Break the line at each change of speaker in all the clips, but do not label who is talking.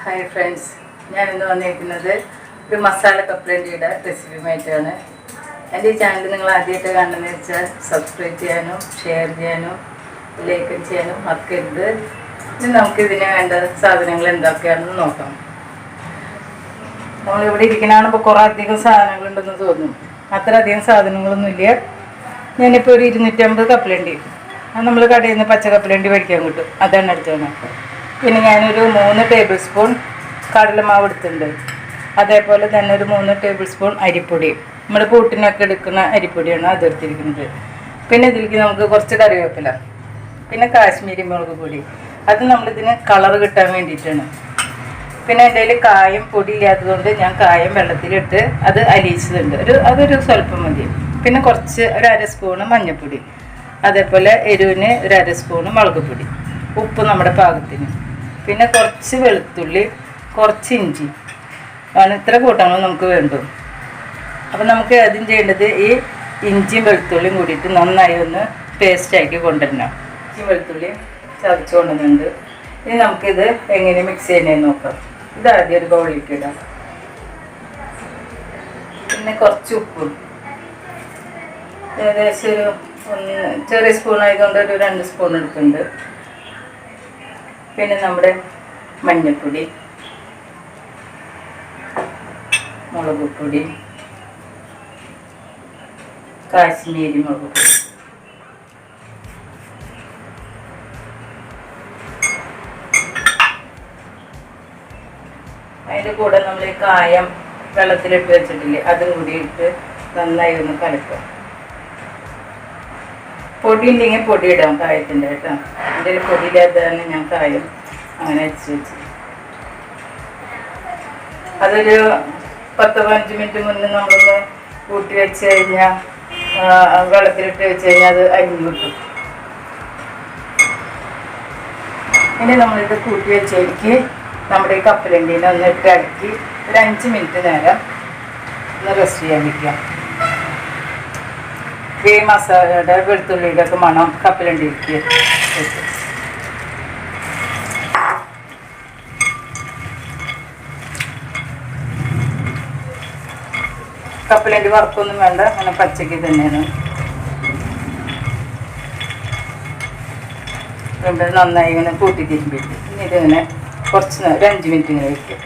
Hi friends ഞാൻ ഇന്ന് വന്നിരിക്കുന്നത് ഒരു മസാല കപ്ലണ്ടിയുടെ റെസിപ്പിയുമായിട്ടാണ് എന്റെ ഈ ചാനൽ നിങ്ങൾ ആദ്യമായിട്ട് കാണുന്നതെന്ന് വെച്ചാൽ സബ്സ്ക്രൈബ് ചെയ്യാനും ഷെയർ ചെയ്യാനും ലൈക്ക് ചെയ്യാനും മറക്കരുത്. ഇനി നമുക്ക് ഇതിന് വേണ്ട സാധനങ്ങൾ എന്തൊക്കെയാണെന്ന് നോക്കാം. നമ്മളിവിടെ ഇരിക്കുന്ന ഇപ്പോൾ കുറേ അധികം സാധനങ്ങളുണ്ടെന്ന് തോന്നും അത്ര അധികം സാധനങ്ങളൊന്നും ഇല്ല. ഞാനിപ്പോൾ ഒരു ഇരുന്നൂറ്റമ്പത് കപ്പലണ്ടി നമ്മൾ കടയിൽ നിന്ന് പച്ച കപ്പലണ്ടി മേടിക്കാൻ കിട്ടും. അതാണ് എടുത്തത് പിന്നെ ഞാനൊരു മൂന്ന് ടേബിൾ സ്പൂൺ കടലമാവ് എടുത്തിട്ടുണ്ട്. അതേപോലെ തന്നെ ഒരു മൂന്ന് ടേബിൾ സ്പൂൺ അരിപ്പൊടി. നമ്മൾ കൂട്ടിനൊക്കെ എടുക്കുന്ന അരിപ്പൊടിയാണ് അത് എടുത്തിരിക്കുന്നത്. പിന്നെ ഇതിലേക്ക് നമുക്ക് കുറച്ച് കറിവേപ്പില പിന്നെ കാശ്മീരി മുളക് പൊടി. അത് നമ്മളിതിന് കളർ കിട്ടാൻ വേണ്ടിയിട്ടാണ്. പിന്നെ എന്റെ കയ്യിൽ കായം പൊടി ഇല്ലാത്തതുകൊണ്ട് ഞാൻ കായം വെള്ളത്തിലിട്ട് അത് അലിയിച്ചതുണ്ട്. ഒരു അതൊരു സ്വല്പം മതി. പിന്നെ കുറച്ച് ഒരു അര സ്പൂണ് മഞ്ഞൾപ്പൊടി. അതേപോലെ എരിവിന് ഒരു അര സ്പൂണ് മുളക് പൊടി. ഉപ്പ് നമ്മുടെ പാകത്തിന്. പിന്നെ കുറച്ച് വെളുത്തുള്ളി കുറച്ച് ഇഞ്ചി. ആണ് ഇത്ര കൂട്ടങ്ങൾ നമുക്ക് വേണ്ടു അപ്പം നമുക്ക് ആദ്യം ചെയ്യേണ്ടത് ഈ ഇഞ്ചിയും വെളുത്തുള്ളിയും കൂടിയിട്ട് നന്നായി ഒന്ന് പേസ്റ്റാക്കി കൊണ്ടുവരണം. ഇഞ്ചി വെളുത്തുള്ളി ചതച്ച് കൊണ്ടുവന്നുണ്ട് ഇനി നമുക്കിത് എങ്ങനെ മിക്സ് ചെയ്യുന്നതെന്ന് നോക്കാം. ഇത് ആദ്യം ഒരു ബൗളിലേക്ക് ഇടാം. പിന്നെ കുറച്ച് ഉപ്പും. ഏകദേശം ഒരു ഒന്ന് ചെറിയ സ്പൂൺ ആയതുകൊണ്ട് ഒരു രണ്ട് സ്പൂൺ എടുക്കുന്നുണ്ട് പിന്നെ നമ്മുടെ മഞ്ഞൾപ്പൊടി മുളക് പൊടി കാശ്മീരി മുളക് പൊടി അതിന്റെ കൂടെ നമ്മൾ കായം വെള്ളത്തിലിട്ട് വെച്ചിട്ടില്ലേ അതും കൂടി ഇട്ട് നന്നായി ഒന്ന് കലക്കുക. പൊടി ഉണ്ടെങ്കിൽ പൊടി ഇടാം കായത്തിന്റെ കേട്ടോ. എന്റെ പൊടി ഇല്ലാത്തതാണ് ഞാൻ കായം. അങ്ങനെ വെച്ച് വെച്ച്. അതൊരു പത്ത് പതിനഞ്ച് മിനിറ്റ് മുന്നേ നമ്മളൊന്ന് കൂട്ടി വെച്ച് കഴിഞ്ഞാൽ വെള്ളത്തിലിട്ട് വെച്ച് കഴിഞ്ഞാൽ അത് അരിഞ്ഞു കിട്ടും. ഇനി നമ്മളിത് കൂട്ടി വെച്ചേക്ക് നമ്മുടെ ഈ കപ്പലണ്ടീനെ ഒന്ന് ഇട്ട് ഇറക്കി ഒരു അഞ്ച് മിനിറ്റ് നേരം ഒന്ന് റെസ്റ്റ് ചെയ്യാൻ വയ്ക്കാം ഈ മസാലയുടെ വെളുത്തുള്ളിയുടെ മണം കപ്പലണ്ടിക്ക് വെക്കും കപ്പലണ്ടി വറുത്തൊന്നും വേണ്ട അങ്ങനെ പച്ചക്ക് തന്നെയാണ്. ഇവിടെ നന്നായി ഇങ്ങനെ കൂട്ടി ഇനി ഇതിങ്ങനെ കുറച്ച് നേരം ഒരു അഞ്ച് മിനിറ്റ് ഇങ്ങനെ വയ്ക്കും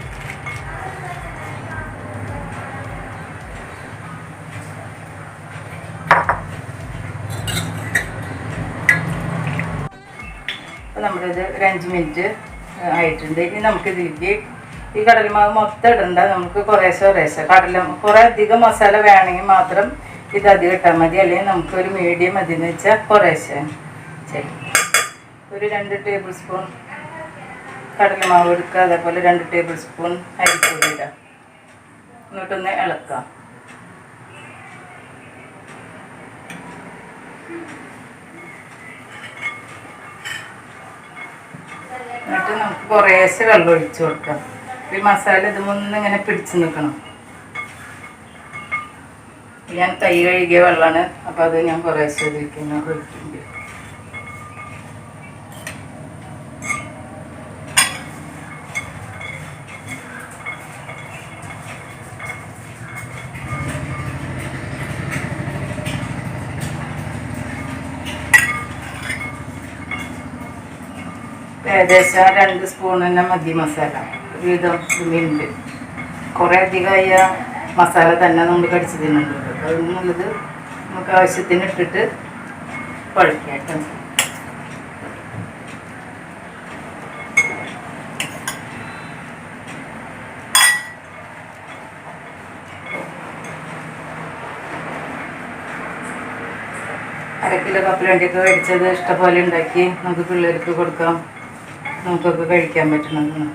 അഞ്ച് മിനിറ്റ് ആയിട്ടുണ്ട്. ഇനി നമുക്ക് ഇതിലേക്ക് ഈ കടലമാവ് മൊത്തം ഇടണ്ട. നമുക്ക് കുറേശ്ശെ കുറേശ്ശെ. കടല കുറേ അധികം മസാല വേണമെങ്കിൽ മാത്രം ഇത് അധികം ഇട്ടാൽ മതി. അല്ലെങ്കിൽ നമുക്ക് ഒരു മീഡിയം മതി എന്ന് വെച്ചാൽ കുറേശ്ശെ. ശരി. ഒരു രണ്ട് ടേബിൾ സ്പൂൺ കടലമാവ് എടുക്കുക. അതേപോലെ രണ്ട് ടേബിൾ സ്പൂൺ അരിപ്പൊടി ഇടാം എന്നിട്ടൊന്ന് ഇളക്കാം എന്നിട്ട് നമുക്ക് കുറേശ്ശെ വെള്ളം ഒഴിച്ചു കൊടുക്കാം. ഈ മസാല ഇതുമൊന്നും ഇങ്ങനെ പിടിച്ചു നിൽക്കണം. ഞാൻ കൈ കഴുകിയ വെള്ളമാണ് അപ്പം അത് ഞാൻ കുറേശ്ശെ ഇങ്ങനെ ഒഴിക്കുന്നുണ്ട് ഏകദേശം രണ്ട് സ്പൂൺ തന്നെ മതി മസാല. ഒരുവിധം ഇതിലുണ്ട്. കുറേ അധികമായ മസാല തന്നെ നമ്മൾ കടിച്ച് തിന്നുന്നുണ്ട് അപ്പോൾ നമുക്ക് ആവശ്യത്തിന് ഇട്ടിട്ട് കുഴക്കാം അര കിലോ കപ്പലണ്ടിയൊക്കെ മേടിച്ചത് ഇഷ്ടപോലെ ഉണ്ടാക്കി. നമുക്ക് പിള്ളേർക്ക് കൊടുക്കാം. നമുക്കൊക്കെ കഴിക്കാൻ പറ്റുന്നതാണ്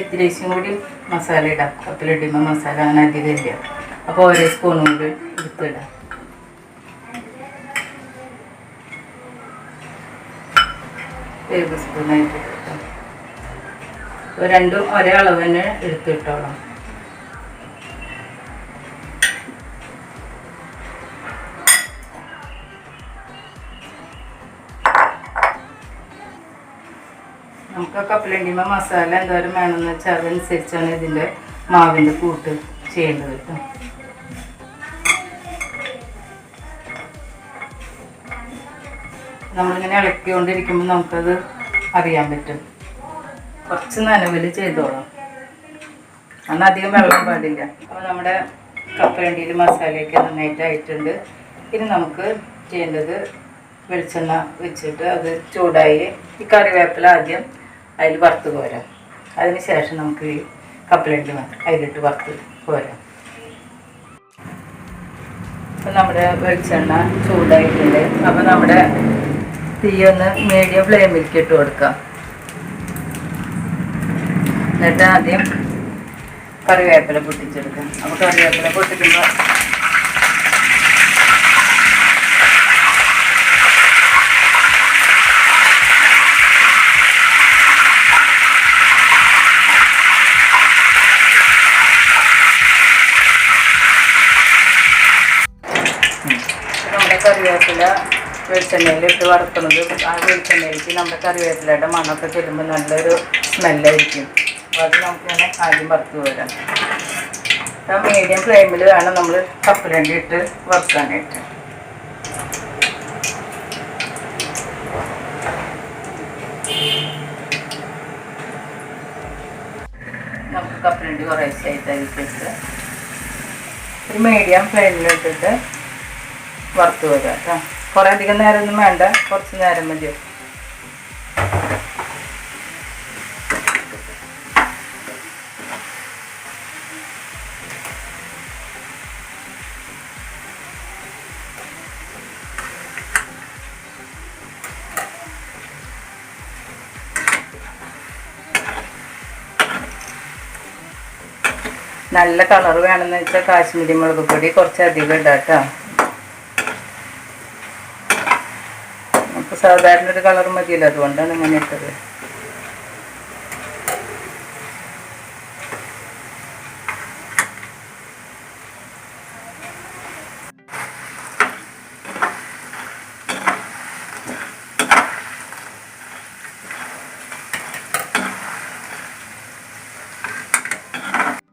ഇത്തിരിശം കൂടി മസാല ഇടാം. കപ്പിലിടുമ്പോൾ മസാല അങ്ങനെ അധികം ഇല്ല. അപ്പോൾ ഓരോ സ്പൂണും കൂടി എടുത്തിടാം ടേബിൾ സ്പൂണായിട്ട് ഇട്ടോ രണ്ടും ഒരേ അളവ് തന്നെ എടുത്തിട്ടോളാം. നമുക്ക് കപ്പലണ്ടിമ മസാല എന്തോരം വേണമെന്ന് വെച്ചാൽ അതനുസരിച്ചാണ് ഇതിന്റെ മാവിന്റെ കൂട്ട് ചെയ്യേണ്ടത് കേട്ടോ നമ്മളിങ്ങനെ ഇളക്കിക്കൊണ്ടിരിക്കുമ്പോൾ നമുക്കത് അറിയാൻ പറ്റും. കുറച്ച് നനവിൽ ചെയ്തോളാം. അന്ന് അധികം വെള്ളം പാടില്ല. അപ്പോൾ നമ്മുടെ കപ്പലണ്ടിയിൽ മസാലയൊക്കെ നന്നായിട്ട് ആയിട്ടുണ്ട് ഇനി നമുക്ക് ചെയ്യേണ്ടത് വെളിച്ചെണ്ണ വെച്ചിട്ട് അത് ചൂടായി. ഈ കറിവേപ്പില ആദ്യം അതിൽ വറുത്ത് കോരാം അതിന് ശേഷം നമുക്ക് ഈ കപ്പലണ്ടി അതിലിട്ട് വറുത്ത് കോരാം അപ്പം നമ്മുടെ വെളിച്ചെണ്ണ ചൂടായിട്ടുണ്ട്. അപ്പം നമ്മുടെ തീ ഒന്ന് മീഡിയം ഫ്ലെയിമിലേക്ക് ഇട്ട് കൊടുക്കാം. എന്നിട്ട് ആദ്യം കറിവേപ്പില പൊട്ടിച്ചെടുക്കാം. അപ്പോൾ കറിവേപ്പില പൊട്ടിക്കുമ്പോൾ കറിവേപ്പില വെളിച്ചെണ്ണയിൽ ഇട്ട് വറുക്കുന്നത്. ആ വെളിച്ചെണ്ണയിലേക്ക് നമ്മുടെ കറിവേപ്പിലയുടെ മണമൊക്കെ ചെല്ലുമ്പോൾ നല്ലൊരു സ്മെല്ലായിരിക്കും. അപ്പോൾ അത് നമുക്കിങ്ങനെ ആദ്യം വറുത്ത് വരാം. അപ്പം മീഡിയം ഫ്ലെയിമിൽ വേണം നമ്മൾ കപ്പലണ്ടി ഇട്ട് വറുക്കാനായിട്ട്. നമുക്ക് കപ്പലണ്ടി കുറേശ്ശായിട്ട് അതിലേക്ക് ഒരു മീഡിയം ഫ്ലെയിമിലിട്ടിട്ട് വറുത്ത് വരാം കേട്ടോ കുറേ അധികം നേരമൊന്നും വേണ്ട. കുറച്ച് നേരം മതി. നല്ല കളർ വേണമെന്ന് വെച്ചാൽ കാശ്മീരി മുളക് പൊടി കുറച്ച് അധികം ഇടാം കേട്ടോ സാധാരണ ഒരു കളർ മതിയല്ലോ അതുകൊണ്ടാണ് ഇങ്ങനെ ഇട്ടത്.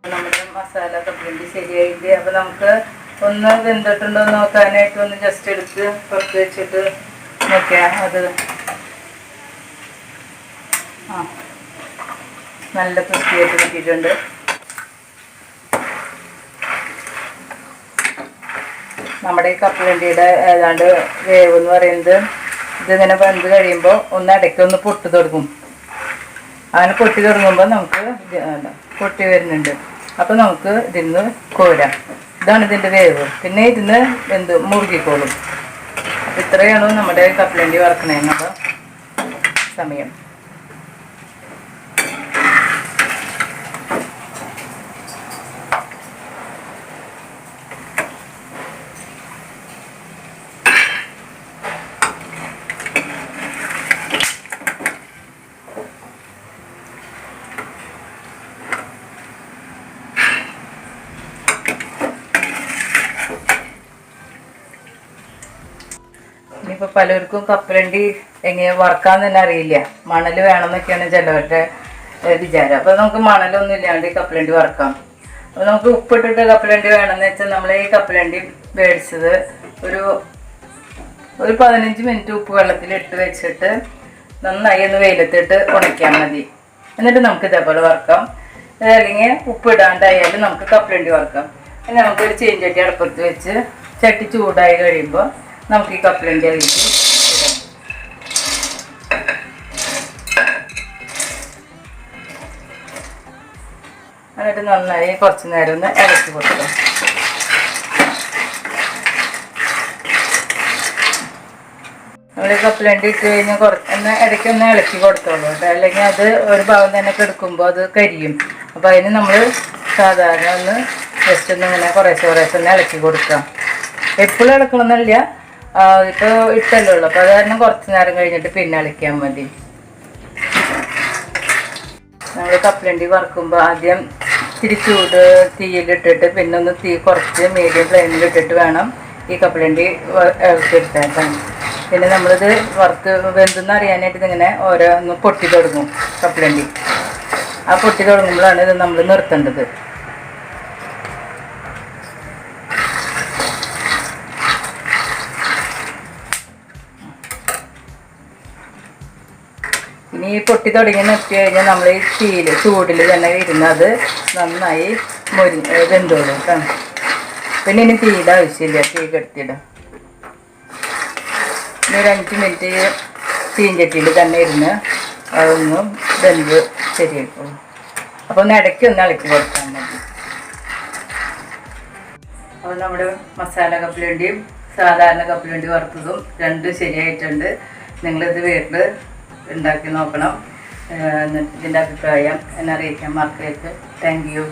നമ്മുടെ മസാല കപ്പലണ്ടി ശരിയായിട്ട് അപ്പോൾ നമുക്ക് ഒന്ന് വെന്തിട്ടുണ്ടോ നോക്കാനായിട്ട് ഒന്ന് ജസ്റ്റ് എടുത്ത് പുറത്ത് വെച്ചിട്ട് നോക്കിയാൽ അത് ആ. നല്ല ക്രിസ്പിയായിട്ട് കിട്ടിയിട്ടുണ്ട്. നമ്മുടെ ഈ കപ്പലണ്ടിയുടെ ഏതാണ്ട് വേവ് എന്ന് പറയുന്നത് ഇതിങ്ങനെ വെന്ത് കഴിയുമ്പോൾ ഒന്ന് ഇടയ്ക്ക് ഒന്ന് പൊട്ടി തുടങ്ങും. അങ്ങനെ പൊട്ടി തുടങ്ങുമ്പോൾ നമുക്ക് പൊട്ടി വരുന്നുണ്ട്. അപ്പോൾ നമുക്ക് ഇതിന്ന് കോരാം. ഇതാണ് ഇതിന്റെ വേവ്. പിന്നെ ഇതിന്ന് എന്ത് മുറുകിക്കോളും. ഇത്രയാണ് നമ്മുടെ കപ്പലണ്ടി വറക്കണേന്നുള്ള സമയം. ഇനിയിപ്പോൾ പലർക്കും കപ്പലണ്ടി എങ്ങനെ വറക്കാന്ന് തന്നെ അറിയില്ല. മണൽ വേണമെന്നൊക്കെയാണ് ചിലവരുടെ വിചാരം. അപ്പോൾ നമുക്ക് മണലൊന്നും ഇല്ലാണ്ട് കപ്പലണ്ടി വറക്കാം. അപ്പോൾ നമുക്ക് ഉപ്പിട്ടിട്ട് കപ്പലണ്ടി വേണമെന്ന് വെച്ചാൽ നമ്മൾ ഈ കപ്പലണ്ടി മേടിച്ചത് ഒരു ഒരു പതിനഞ്ച് മിനിറ്റ് ഉപ്പ് വെള്ളത്തിൽ ഇട്ട് വെച്ചിട്ട് നന്നായി ഒന്ന് വെയിലത്തിട്ട് ഉണക്കിയാൽ മതി. എന്നിട്ട് നമുക്ക് ഇതേപോലെ വറക്കാം. അല്ലെങ്കിൽ ഉപ്പ് ഇടാണ്ടായാലും നമുക്ക് കപ്പലണ്ടി വറക്കാം. പിന്നെ നമുക്കൊരു ചീഞ്ചട്ടി അടുപ്പത്ത് വെച്ച് ചട്ടി ചൂടായി കഴിയുമ്പോൾ നമുക്ക് ഈ കപ്പലണ്ടി അതിലേക്ക് എന്നിട്ട് നന്നായി കുറച്ച് നേരം ഒന്ന് ഇളക്കി കൊടുക്കാം. നമ്മൾ കപ്പലണ്ടി ഇട്ട് കഴിഞ്ഞാൽ കുറച്ച് ഒന്ന് ഇടയ്ക്ക് ഒന്ന് ഇളക്കി കൊടുത്തോളൂ കേട്ടോ. അല്ലെങ്കിൽ അത് ഒരു ഭാഗം തന്നെ കെടുക്കുമ്പോൾ അത് കരിയും. അപ്പോൾ അതിന് നമ്മൾ സാധാരണ ഒന്ന് ജസ്റ്റ് ഒന്ന് ഇങ്ങനെ കുറേശ്ശെ കുറേശ്ശെ ഒന്ന് ഇളക്കി കൊടുക്കാം. എപ്പോഴും ഇളക്കണമെന്നില്ല ഇപ്പോൾ ഇട്ടല്ലേ ഉള്ളൂ. അപ്പോൾ അത് കാരണം കുറച്ച് നേരം കഴിഞ്ഞിട്ട് പിന്നെ അളിക്കാൻ മതി. നമ്മൾ കപ്പലണ്ടി വറുക്കുമ്പോൾ ആദ്യം ഇത്തിരി ചൂട് തീയിലിട്ടിട്ട് പിന്നെ ഒന്ന് തീ കുറച്ച് മീഡിയം ഫ്ലെയിമിൽ ഇട്ടിട്ട് വേണം ഈ കപ്പലണ്ടി ഇറക്കിയെടുത്താൽ പിന്നെ നമ്മളിത് വറുത്ത് വെന്തെന്ന് അറിയാനായിട്ട് ഇതിങ്ങനെ ഓരോന്ന് പൊട്ടി തുടങ്ങും കപ്പലണ്ടി ആ പൊട്ടി തുടങ്ങുമ്പോഴാണ് ഇത് നമ്മൾ നിർത്തേണ്ടത്. ഈ പൊട്ടി തുടങ്ങി നിർത്തി കഴിഞ്ഞാൽ നമ്മൾ ഈ തീയിൽ ചൂടിൽ തന്നെ ഇരുന്നത് നന്നായി മൊരി വെന്തോളും കേട്ടോ പിന്നെ ഇനി തീയുടെ ആവശ്യമില്ല തീ കെടുത്തിയിടാം ഇനി ഒരു അഞ്ച് മിനിറ്റ് തീഞ്ചട്ടിയിൽ തന്നെ ഇരുന്ന് അതൊന്നും വെന്ത് ശരിയാക്കും. അപ്പോൾ ഒന്ന് ഇടയ്ക്ക് ഒന്ന് ഇളക്കി കൊടുത്താൽ മതി. അപ്പോൾ നമ്മുടെ മസാല കപ്പലണ്ടിയും സാധാരണ കപ്പലണ്ടി വറുത്തതും രണ്ടും ശരിയായിട്ടുണ്ട്. നിങ്ങളിത് വീട്ടിൽ ഉണ്ടാക്കി നോക്കണം. എന്നിട്ട് ഇതിന്റെ അഭിപ്രായം എന്നെ അറിയിക്കാൻ മറക്കരുത്. Thank you